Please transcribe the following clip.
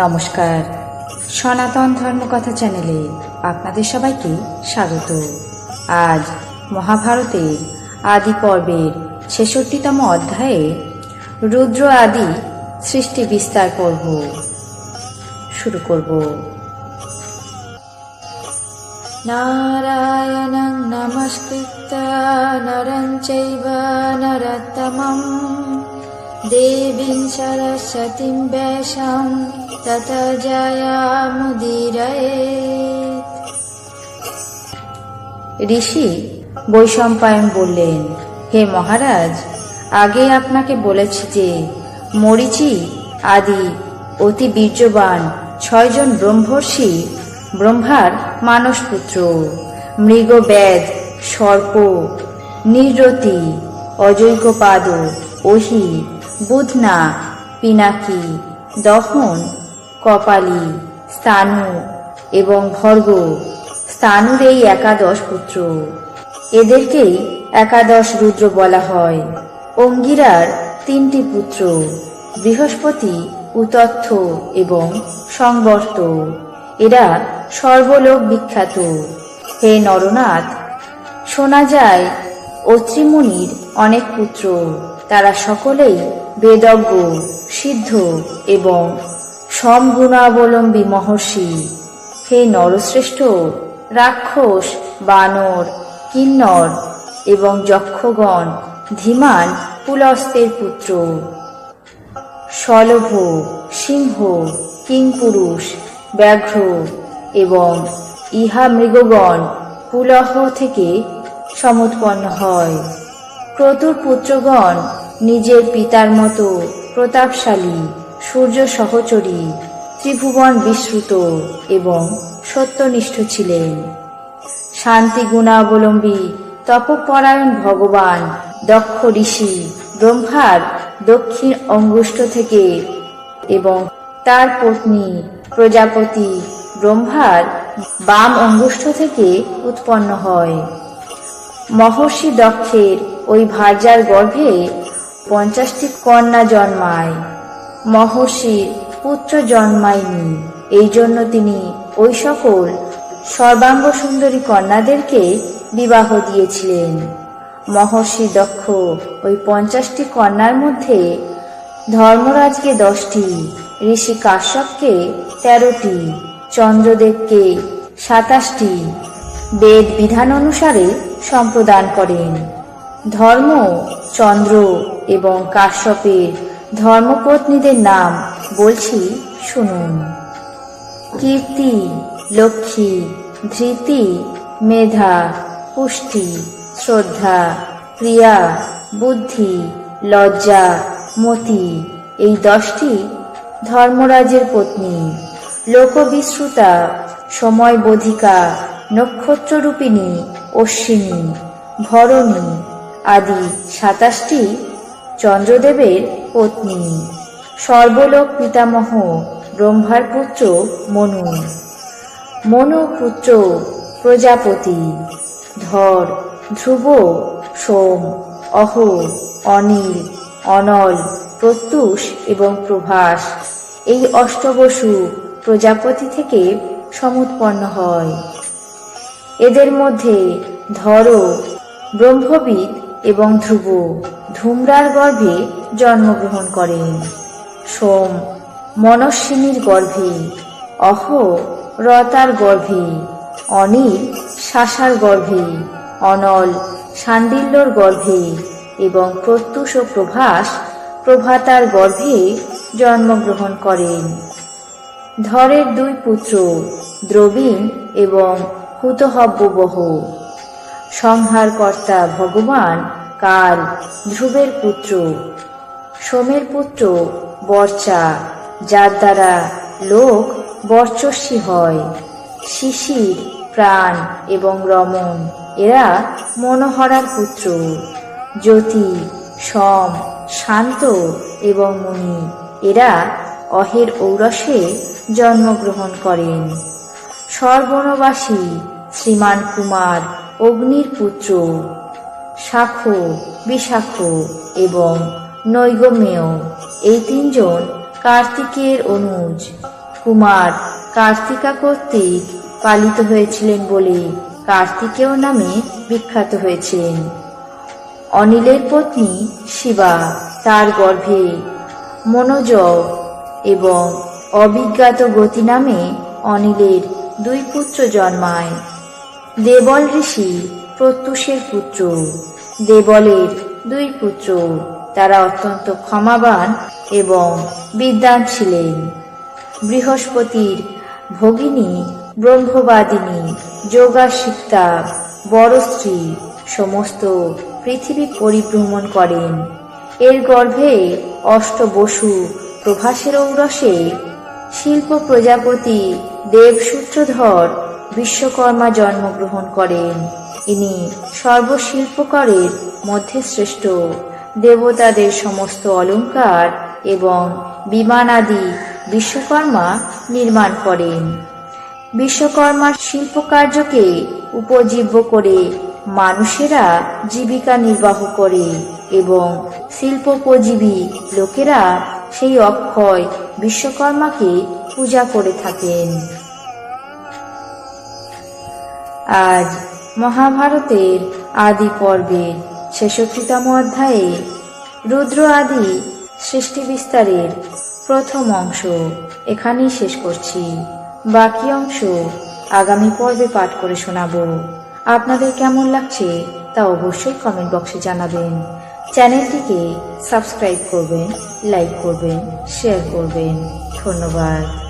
নমস্কার। সনাতন ধর্মকথা চ্যানেলে আপনাদের সবাইকে স্বাগত। আজ মহাভারতের আদি পর্বের ছেষট্টিতম অধ্যায়ে রুদ্র আদি সৃষ্টি বিস্তার পর্ব শুরু করব। নারায়ণং নমস্কৃত নরং চৈব নরোত্তমম। দেবীং সরস্বতীং ব্যাসং তত জয়ামুদিরয়ে ঋষি বৈশম্পায়ন বললেন হে মহারাজ, আগে আপনাকে বলেছি যে, মরিচি আদি অতি বীর্যবান ছয়জন ব্রহ্মর্ষি, ব্রহ্মার মানসপুত্র, মৃগবেদ, সর্প নিরতি অজৈকপাদ ওহি বুধনা, পিনাকি, দহন কপালি, স্থানু এবং ভর্গ। স্থানুর এই একাদশ পুত্র। এদেরকেই একাদশ রুদ্র বলা হয়। অঙ্গিরার তিনটি পুত্র, বৃহস্পতি, উতথ্য এবং সংবর্ত। এরা সর্বলোক বিখ্যাত। হে নরনাথ, শোনা যায়, অত্রিমুনির অনেক পুত্র। তারা সকলেই বেদজ্ঞ, সিদ্ধ এবং সমগুণাবলম্বী মহর্ষি। হে নরশ্রেষ্ঠ রাক্ষস, বানর, কিন্নর এবং যক্ষগণ, ধীমান পুলস্তের পুত্র। শলভ সিংহ, কিংপুরুষ, ব্যাঘ্র এবং ইহা মৃগগণ পুলহ থেকে সমুৎপন্ন হয়। ক্রতুর পুত্রগণ নিজের পিতার মতো প্রতাপশালী। সূর্য সহচরী, ত্রিভুবন বিশ্রুত এবং সত্যনিষ্ঠ ছিলেন। শান্তি গুণাবলম্বী তপপরায়ণ ভগবান দক্ষ ঋষি ব্রহ্মার দক্ষিণ অঙ্গুষ্ঠ থেকে এবং তার পত্নী প্রজাপতি ব্রহ্মার বাম অঙ্গুষ্ঠ থেকে উৎপন্ন হয়। মহর্ষি দক্ষের ওই ভার্যার গর্ভে পঞ্চাশটি কন্যা জন্মায়। মহর্ষির পুত্র জন্মায়নি। এই জন্য তিনি ওই সকল সর্বাঙ্গ সুন্দরী কন্যাদেরকে বিবাহ দিয়েছিলেন। মহর্ষি দক্ষ ওই পঞ্চাশটি কন্যার মধ্যে ধর্মরাজকে দশটি, ঋষি কাশ্যপকে তেরোটি, চন্দ্রদেবকে সাতাশটি বেদ বিধান অনুসারে সম্প্রদান করেন। ধর্ম চন্দ্র এবং কাশ্যপের ধর্মপত্নীদের নাম বলছি শুনুন। কীর্তি, লক্ষ্মী, ধৃতি, মেধা, পুষ্টি, শ্রদ্ধা প্রিয়া বুদ্ধি, লজ্জা, মতি, এই দশটি ধর্মরাজের পত্নী। লোকবিশ্রুতা, সময় বোধিকা, নক্ষত্ররূপিণী, অশ্বিনী, ভরণী আদি সাতাশটি চন্দ্রদেবের পত্নী। সর্বলোক পিতামহ, ব্রহ্মার পুত্র মনু। মনু পুত্র প্রজাপতি। ধর, ধ্রুব, সোম, অহ, অনিল, অনল, প্রত্যুষ এবং প্রভাস। এই অষ্টবসু প্রজাপতি থেকে সমুৎপন্ন হয়। এদের মধ্যে ধর, ব্রহ্মবিদ এবং ধ্রুব। ধূম্রার গর্ভে জন্মগ্রহণ করেন। সোম মনস্বিনীর গর্ভে, অহ, রতার গর্ভে, অনিল, শাসার গর্ভে, অনল, সান্ডিল্যর গর্ভে এবং প্রত্যুষ ও প্রভাস প্রভাতার গর্ভে জন্মগ্রহণ করেন। ধরের দুই পুত্র, দ্রবীণ এবং হুতহব্যবহ। সংহারকর্তা ভগবান কাল ধ্রুবের পুত্র? সোমের পুত্র বর্চা, যার দ্বারা লোক বর্চস্বী হয়। শিশির, প্রাণ এবং রমন এরা মনোহরার পুত্র। জ্যোতি, সম, শান্ত এবং মুনি, এরা অহের ঔরসে জন্মগ্রহণ করেন। সর্বনবাসী, শ্রীমান কুমার, অগ্নির পুত্র। শাখ বিশাখ এবং নৈগমেয় এই তিনজন কার্তিকের অনুজ। কুমার কার্তিকা কর্তৃক পালিত হয়েছিলেন বলে কার্তিকেয় নামে বিখ্যাত হয়েছেন। অনিলের পত্নী শিবা তার গর্ভে মনোজ এবং অবিজ্ঞাত গতি নামে অনিলের দুই পুত্র জন্মায়। দেবল ঋষি প্রত্যুষের পুত্র। দেবলের দুই পুত্র। তারা অত্যন্ত ক্ষমাবান এবং বিদ্বান ছিলেন বৃহস্পতির ভগিনী, ব্রহ্মবাদিনী যোগাশিক্তা বড় স্ত্রী, সমস্ত পৃথিবী পরিভ্রমণ করেন। এর গর্ভে অষ্টবসু প্রভাসের ঔরসে শিল্প প্রজাপতি দেবসূত্রধর বিশ্বকর্মা জন্মগ্রহণ করেন। ইনি সর্বশিল্পকারের মধ্যে শ্রেষ্ঠ। দেবতাদের সমস্ত অলংকার এবং বিমান আদি বিশ্বকর্মা নির্মাণ করেন। বিশ্বকর্মার শিল্পকার্যকে উপজীব্য করে মানুষেরা জীবিকা নির্বাহ করে এবং শিল্পোপজীবী লোকেরা সেই অক্ষয় বিশ্বকর্মাকে পূজা করে থাকেন। আজ মহাভারতের আদি পর্বের ছেষট্টিতম অধ্যায়ে রুদ্র আদি সৃষ্টি বিস্তারের প্রথম অংশ এখানেই শেষ করছি। বাকি অংশ আগামী পর্বে পাঠ করে শোনাবো। আপনাদের কেমন লাগছে তা অবশ্যই কমেন্ট বক্সে জানাবেন। চ্যানেলটিকে সাবস্ক্রাইব করবেন লাইক করবেন শেয়ার করবেন। ধন্যবাদ।